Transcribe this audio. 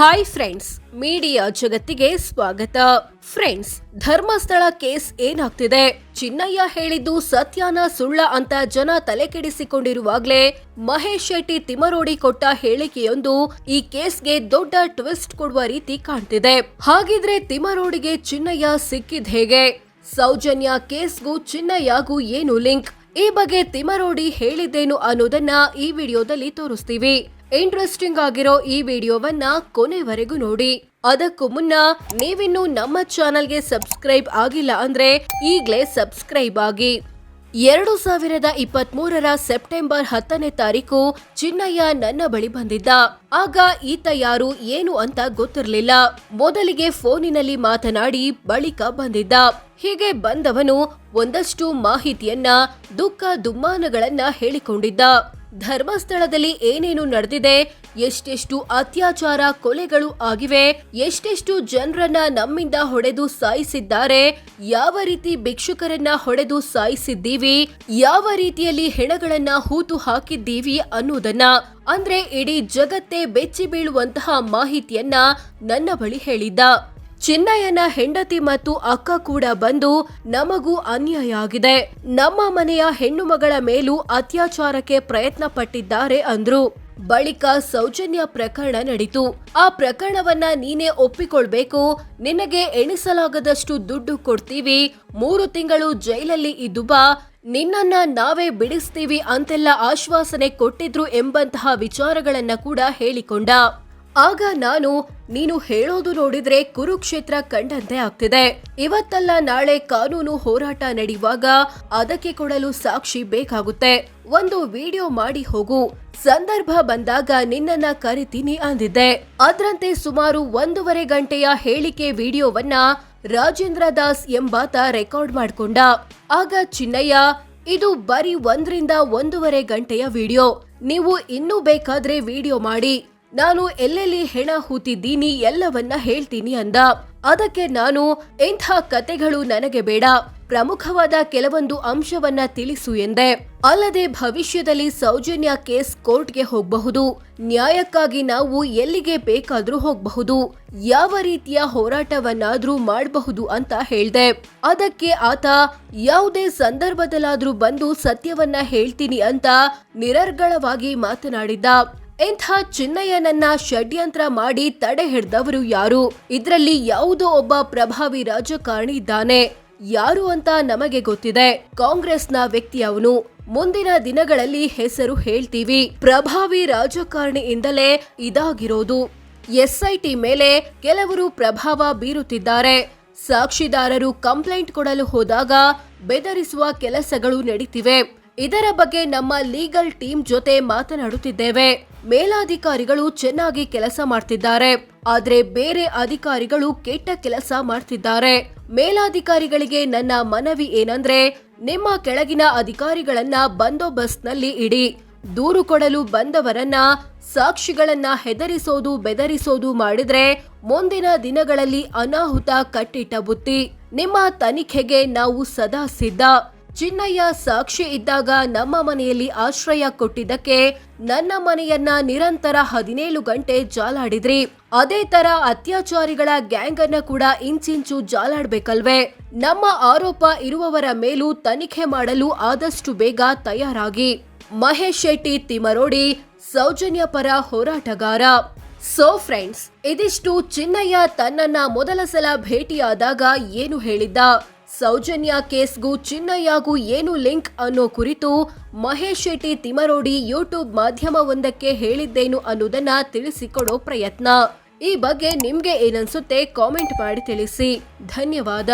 Hi friends media ಜಗತ್ತಿಗೆ ಸ್ವಾಗತ. Friends Dharmasthala case ಏನಾಗ್ತಿದೆ? ಚಿನ್ನಯ್ಯ ಹೇಳಿದ್ದು ಸತ್ಯಾನ ಸುಳ್ಳ ಅಂತ ಜನ ತಲೆ ಕೆಡಿಸಿಕೊಂಡಿರುವಾಗ್ಲೇ ಮಹೇಶ್ ಶೆಟ್ಟಿ ತಿಮರೋಡಿ ಕೊಟ್ಟ ಹೇಳಿಕೆಯೊಂದು ಈ ಕೇಸ್ಗೆ ದೊಡ್ಡ ಟ್ವಿಸ್ಟ್ ಕೊಡುವ ರೀತಿ ಕಾಣ್ತಿದೆ. ಹಾಗಿದ್ರೆ ತಿಮರೋಡಿಗೆ ಚಿನ್ನಯ್ಯ ಸಿಕ್ಕಿದ್ ಹೇಗೆ? ಸೌಜನ್ಯ ಕೇಸ್ಗೂ ಚಿನ್ನಯ್ಯಗೂ ಏನು ಲಿಂಕ್? ಈ ಬಗ್ಗೆ ತಿಮರೋಡಿ ಹೇಳಿದ್ದೇನು ಅನ್ನೋದನ್ನ ಈ ವಿಡಿಯೋದಲ್ಲಿ ತೋರಿಸ್ತೀವಿ. ಇಂಟ್ರೆಸ್ಟಿಂಗ್ ಆಗಿರೋ ಈ ವಿಡಿಯೋವನ್ನ ಕೊನೆವರೆಗೂ ನೋಡಿ. ಅದಕ್ಕೂ ಮುನ್ನ ನೀವಿನ್ನು ನಮ್ಮ ಚಾನೆಲ್ಗೆ ಸಬ್ಸ್ಕ್ರೈಬ್ ಆಗಿಲ್ಲ ಅಂದ್ರೆ ಈಗಲೇ ಸಬ್ಸ್ಕ್ರೈಬ್ ಆಗಿ. ಎರಡು ಸಾವಿರದ ಇಪ್ಪತ್ತ್ ಮೂರರ ಸೆಪ್ಟೆಂಬರ್ ಹತ್ತನೇ ತಾರೀಕು ಚಿನ್ನಯ್ಯ ನನ್ನ ಬಳಿ ಬಂದಿದ್ದ. ಆಗ ಈತ ಯಾರು, ಏನು ಅಂತ ಗೊತ್ತಿರಲಿಲ್ಲ. ಮೊದಲಿಗೆ ಫೋನಿನಲ್ಲಿ ಮಾತನಾಡಿ ಬಳಿಕ ಬಂದಿದ್ದ. ಹೀಗೆ ಬಂದವನು ಒಂದಷ್ಟು ಮಾಹಿತಿಯನ್ನ, ದುಃಖ ದುಮ್ಮಾನಗಳನ್ನ ಹೇಳಿಕೊಂಡಿದ್ದ. ಧರ್ಮಸ್ಥಳದಲ್ಲಿ ಏನೇನು ನಡೆದಿದೆ, ಎಷ್ಟೆಷ್ಟು ಅತ್ಯಾಚಾರ ಕೊಲೆಗಳು ಆಗಿವೆ, ಎಷ್ಟೆಷ್ಟು ಜನರನ್ನ ನಮ್ಮಿಂದ ಹೊಡೆದು ಸಾಯಿಸಿದ್ದಾರೆ, ಯಾವ ರೀತಿ ಭಿಕ್ಷುಕರನ್ನ ಹೊಡೆದು ಸಾಯಿಸಿದ್ದೀವಿ, ಯಾವ ರೀತಿಯಲ್ಲಿ ಹೆಣಗಳನ್ನ ಹೂತು ಹಾಕಿದ್ದೀವಿ ಅನ್ನೋದನ್ನ ಅಂದ್ರೆ ಇಡೀ ಜಗತ್ತೇ ಬೆಚ್ಚಿ ಬೀಳುವಂತಹ ಮಾಹಿತಿಯನ್ನ ನನ್ನ ಬಳಿ ಹೇಳಿದ್ದ. ಚಿನ್ನಯ್ಯನ ಹೆಂಡತಿ ಮತ್ತು ಅಕ್ಕ ಕೂಡ ಬಂದು ನಮಗೂ ಅನ್ಯಾಯ ಆಗಿದೆ. ನಮ್ಮ ಮನೆಯ ಹೆಣ್ಣು ಮಗಳ ಮೇಲೂ ಅತ್ಯಾಚಾರಕ್ಕೆ ಪ್ರಯತ್ನ ಪಟ್ಟಿದ್ದಾರೆ ಅಂದ್ರು. ಬಳಿಕ ಸೌಜನ್ಯ ಪ್ರಕರಣ ನಡೀತು. ಆ ಪ್ರಕರಣವನ್ನ ನೀನೇ ಒಪ್ಪಿಕೊಳ್ಬೇಕು. ನಿನಗೆ ಎಣಿಸಲಾಗದಷ್ಟು ದುಡ್ಡು ಕೊಡ್ತೀವಿ. ಮೂರು ತಿಂಗಳು ಜೈಲಲ್ಲಿ ಇದ್ದು ಬಾ. ನಿನ್ನನ್ನ ನಾವೇ ಬಿಡಿಸ್ತೀವಿ ಅಂತೆಲ್ಲ ಆಶ್ವಾಸನೆ ಕೊಟ್ಟಿದ್ರು ಎಂಬಂತಹ ವಿಚಾರಗಳನ್ನ ಕೂಡ ಹೇಳಿಕೊಂಡ. ಆಗ ನಾನು, ನೀನು ಹೇಳೋದು ನೋಡಿದ್ರೆ ಕುರುಕ್ಷೇತ್ರ ಕಂಡಂತೆ ಆಗ್ತಿದೆ. ಇವತ್ತಲ್ಲ ನಾಳೆ ಕಾನೂನು ಹೋರಾಟ ನಡೆಯುವಾಗ ಅದಕ್ಕೆ ಕೊಡಲು ಸಾಕ್ಷಿ ಬೇಕಾಗುತ್ತೆ. ಒಂದು ವಿಡಿಯೋ ಮಾಡಿ ಹೋಗು. ಸಂದರ್ಭ ಬಂದಾಗ ನಿನ್ನನ್ನ ಕರಿತೀನಿ ಅಂದಿದ್ದೆ. ಅದರಂತೆ ಸುಮಾರು ಒಂದೂವರೆ ಗಂಟೆಯ ಹೇಳಿಕೆ ವಿಡಿಯೋವನ್ನ ರಾಜೇಂದ್ರ ದಾಸ್ ಎಂಬಾತ ರೆಕಾರ್ಡ್ ಮಾಡ್ಕೊಂಡ. ಆಗ ಚಿನ್ನಯ್ಯ, ಇದು ಬರೀ ಒಂದರಿಂದ ಒಂದೂವರೆ ಗಂಟೆಯ ವಿಡಿಯೋ. ನೀವು ಇನ್ನೂ ಬೇಕಾದ್ರೆ ವಿಡಿಯೋ ಮಾಡಿ. ನಾನು ಎಲ್ಲೆಲ್ಲಿ ಹೆಣ ಹೂತಿದ್ದೀನಿ ಎಲ್ಲವನ್ನ ಹೇಳ್ತೀನಿ ಅಂದ. ಅದಕ್ಕೆ ನಾನು ಇಂಥ ಕತೆಗಳು ನನಗೆ ಬೇಡ, ಪ್ರಮುಖವಾದ ಕೆಲವೊಂದು ಅಂಶವನ್ನ ತಿಳಿಸು ಎಂದೆ. ಅಲ್ಲದೆ ಭವಿಷ್ಯದಲ್ಲಿ ಸೌಜನ್ಯ ಕೇಸ್ ಕೋರ್ಟ್ಗೆ ಹೋಗಬಹುದು. ನ್ಯಾಯಕ್ಕಾಗಿ ನಾವು ಎಲ್ಲಿಗೆ ಬೇಕಾದ್ರೂ ಹೋಗಬಹುದು. ಯಾವ ರೀತಿಯ ಹೋರಾಟವನ್ನಾದ್ರೂ ಮಾಡಬಹುದು ಅಂತ ಹೇಳ್ದೆ. ಅದಕ್ಕೆ ಆತ, ಯಾವುದೇ ಸಂದರ್ಭದಲ್ಲಾದ್ರೂ ಬಂದು ಸತ್ಯವನ್ನ ಹೇಳ್ತೀನಿ ಅಂತ ನಿರರ್ಗಳವಾಗಿ ಮಾತನಾಡಿದ್ದ. ಇಂಥ ಚಿನ್ನಯ್ಯನನ್ನ ಷಡ್ಯಂತ್ರ ಮಾಡಿ ತಡೆ ಹಿಡ್ದವರು ಯಾರು? ಇದರಲ್ಲಿ ಯಾವುದೋ ಒಬ್ಬ ಪ್ರಭಾವಿ ರಾಜಕಾರಣಿ ಇದ್ದಾನೆ. ಯಾರು ಅಂತ ನಮಗೆ ಗೊತ್ತಿದೆ. ಕಾಂಗ್ರೆಸ್ನ ವ್ಯಕ್ತಿ ಅವನು. ಮುಂದಿನ ದಿನಗಳಲ್ಲಿ ಹೆಸರು ಹೇಳ್ತೀವಿ. ಪ್ರಭಾವಿ ರಾಜಕಾರಣಿಯಿಂದಲೇ ಇದಾಗಿರೋದು. ಎಸ್ಐಟಿ ಮೇಲೆ ಕೆಲವರು ಪ್ರಭಾವ ಬೀರುತ್ತಿದ್ದಾರೆ. ಸಾಕ್ಷಿದಾರರು ಕಂಪ್ಲೇಂಟ್ ಕೊಡಲು ಹೋದಾಗ ಬೆದರಿಸುವ ಕೆಲಸಗಳು ನಡೀತಿವೆ. ಇದರ ಬಗ್ಗೆ ನಮ್ಮ ಲೀಗಲ್ ಟೀಮ್ ಜೊತೆ ಮಾತನಾಡುತ್ತಿದ್ದೇವೆ. ಮೇಲಾಧಿಕಾರಿಗಳು ಚೆನ್ನಾಗಿ ಕೆಲಸ ಮಾಡ್ತಿದ್ದಾರೆ. ಆದ್ರೆ ಬೇರೆ ಅಧಿಕಾರಿಗಳು ಕೆಟ್ಟ ಕೆಲಸ ಮಾಡ್ತಿದ್ದಾರೆ. ಮೇಲಾಧಿಕಾರಿಗಳಿಗೆ ನನ್ನ ಮನವಿ ಏನಂದ್ರೆ, ನಿಮ್ಮ ಕೆಳಗಿನ ಅಧಿಕಾರಿಗಳನ್ನ ಬಂದೋಬಸ್ತ್ನಲ್ಲಿ ಇಡಿ. ದೂರು ಕೊಡಲು ಬಂದವರನ್ನ ಸಾಕ್ಷಿಗಳನ್ನ ಹೆದರಿಸೋದು ಬೆದರಿಸೋದು ಮಾಡಿದ್ರೆ ಮುಂದಿನ ದಿನಗಳಲ್ಲಿ ಅನಾಹುತ ಕಟ್ಟಿಟ್ಟ ಬುತ್ತಿ. ನಿಮ್ಮ ತನಿಖೆಗೆ ನಾವು ಸದಾ ಸಿದ್ಧ. ಚಿನ್ನಯ್ಯ ಸಾಕ್ಷಿ ಇದ್ದಾಗ ನಮ್ಮ ಮನೆಯಲ್ಲಿ ಆಶ್ರಯ ಕೊಟ್ಟಿದ್ದಕ್ಕೆ ನನ್ನ ಮನೆಯನ್ನ ನಿರಂತರ ಹದಿನೇಳು ಗಂಟೆ ಜಾಲಾಡಿದ್ರಿ. ಅದೇ ತರ ಅತ್ಯಾಚಾರಿಗಳ ಗ್ಯಾಂಗ್ ಅನ್ನ ಕೂಡ ಇಂಚಿಂಚು ಜಾಲಾಡ್ಬೇಕಲ್ವೇ? ನಮ್ಮ ಆರೋಪ ಇರುವವರ ಮೇಲೂ ತನಿಖೆ ಮಾಡಲು ಆದಷ್ಟು ಬೇಗ ತಯಾರಾಗಿ. ಮಹೇಶ್ ಶೆಟ್ಟಿ ತಿಮರೋಡಿ, ಸೌಜನ್ಯ ಪರ ಹೋರಾಟಗಾರ. ಸೊ ಫ್ರೆಂಡ್ಸ್ ಇದಿಷ್ಟು ಚಿನ್ನಯ್ಯ ತನ್ನನ್ನ ಮೊದಲ ಸಲ ಭೇಟಿಯಾದಾಗ ಏನು ಹೇಳಿದ್ದ? ಸೌಜನ್ಯ ಕೇಸ್ಗೂ ಚಿನ್ನಯ್ಯಗೂ ಏನು ಲಿಂಕ್ ಅನ್ನೋ ಕುರಿತು ಮಹೇಶ್ ಶೆಟ್ಟಿ ತಿಮರೋಡಿ ಯೂಟ್ಯೂಬ್ ಮಾಧ್ಯಮವೊಂದಕ್ಕೆ ಹೇಳಿದ್ದೇನು ಅನ್ನೋದನ್ನ ತಿಳಿಸಿಕೊಡೋ ಪ್ರಯತ್ನ. ಈ ಬಗ್ಗೆ ನಿಮ್ಗೆ ಏನನ್ಸುತ್ತೆ ಕಾಮೆಂಟ್ ಮಾಡಿ ತಿಳಿಸಿ. ಧನ್ಯವಾದ.